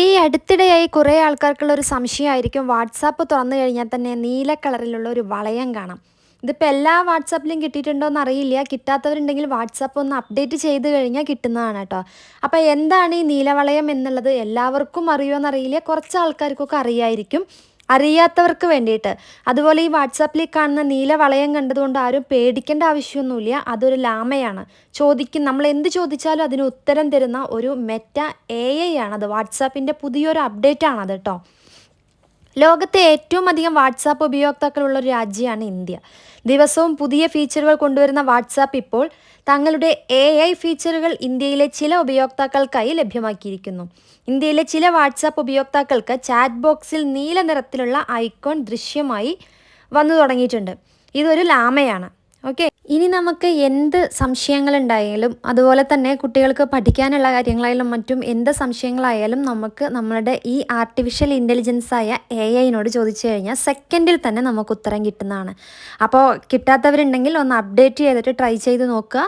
ഈ അടുത്തിടെയായി കുറേ ആൾക്കാർക്കുള്ള ഒരു സംശയമായിരിക്കും. വാട്സാപ്പ് തുറന്നു കഴിഞ്ഞാൽ തന്നെ നീല കളറിലുള്ള ഒരു വളയം കാണാം. ഇതിപ്പോൾ എല്ലാ വാട്സാപ്പിലും കിട്ടിയിട്ടുണ്ടോ എന്ന് അറിയില്ല കിട്ടാത്തവരുണ്ടെങ്കിൽ വാട്സാപ്പ് ഒന്ന് അപ്ഡേറ്റ് ചെയ്ത് കഴിഞ്ഞാൽ കിട്ടുന്നതാണ് കേട്ടോ. അപ്പോൾ എന്താണ് ഈ നീലവളയം എന്നുള്ളത്? എല്ലാവർക്കും അറിയുമോ എന്നറിയില്ല. കുറച്ച് ആൾക്കാർക്കൊക്കെ അറിയായിരിക്കും. അറിയാത്തവർക്ക് വേണ്ടിയിട്ട്. അതുപോലെ ഈ വാട്സാപ്പിൽ കാണുന്ന നീല വളയം കണ്ടതുകൊണ്ട് ആരും പേടിക്കേണ്ട ആവശ്യമൊന്നുമില്ല. അതൊരു ലാമയാണ്. ചോദിക്കും നമ്മൾ എന്ത് ചോദിച്ചാലും അതിന് ഉത്തരം തരുന്ന ഒരു മെറ്റ എ ഐ ആണത് വാട്സാപ്പിന്റെ പുതിയൊരു അപ്ഡേറ്റ് ആണത് കേട്ടോ. ലോകത്തെ ഏറ്റവും അധികം വാട്സാപ്പ് ഉപയോക്താക്കളുള്ള ഒരു രാജ്യമാണ് ഇന്ത്യ. ദിവസവും പുതിയ ഫീച്ചറുകൾ കൊണ്ടുവരുന്ന വാട്സാപ്പ് ഇപ്പോൾ തങ്ങളുടെ എ ഐ ഫീച്ചറുകൾ ഇന്ത്യയിലെ ചില ഉപയോക്താക്കൾക്കായി ലഭ്യമാക്കിയിരിക്കുന്നു. ഇന്ത്യയിലെ ചില വാട്സാപ്പ് ഉപയോക്താക്കൾക്ക് ചാറ്റ് ബോക്സിൽ നീല നിറത്തിലുള്ള ഐക്കോൺ ദൃശ്യമായി വന്നു തുടങ്ങിയിട്ടുണ്ട്. ഇതൊരു ലാമയാണ്. ഓക്കെ ഇനി നമുക്ക് എന്ത് സംശയങ്ങളുണ്ടായാലും അതുപോലെ തന്നെ കുട്ടികൾക്ക് പഠിക്കാനുള്ള കാര്യങ്ങളായാലും മറ്റും എന്ത് സംശയങ്ങളായാലും നമുക്ക് നമ്മളുടെ ഈ ആർട്ടിഫിഷ്യൽ ഇന്റലിജൻസ് ആയ എ ഐനോട് ചോദിച്ചു കഴിഞ്ഞാൽ സെക്കൻഡിൽ തന്നെ നമുക്ക് ഉത്തരം കിട്ടുന്നതാണ്. അപ്പോൾ കിട്ടാത്തവരുണ്ടെങ്കിൽ ഒന്ന് അപ്ഡേറ്റ് ചെയ്തിട്ട് ട്രൈ ചെയ്ത് നോക്കുക.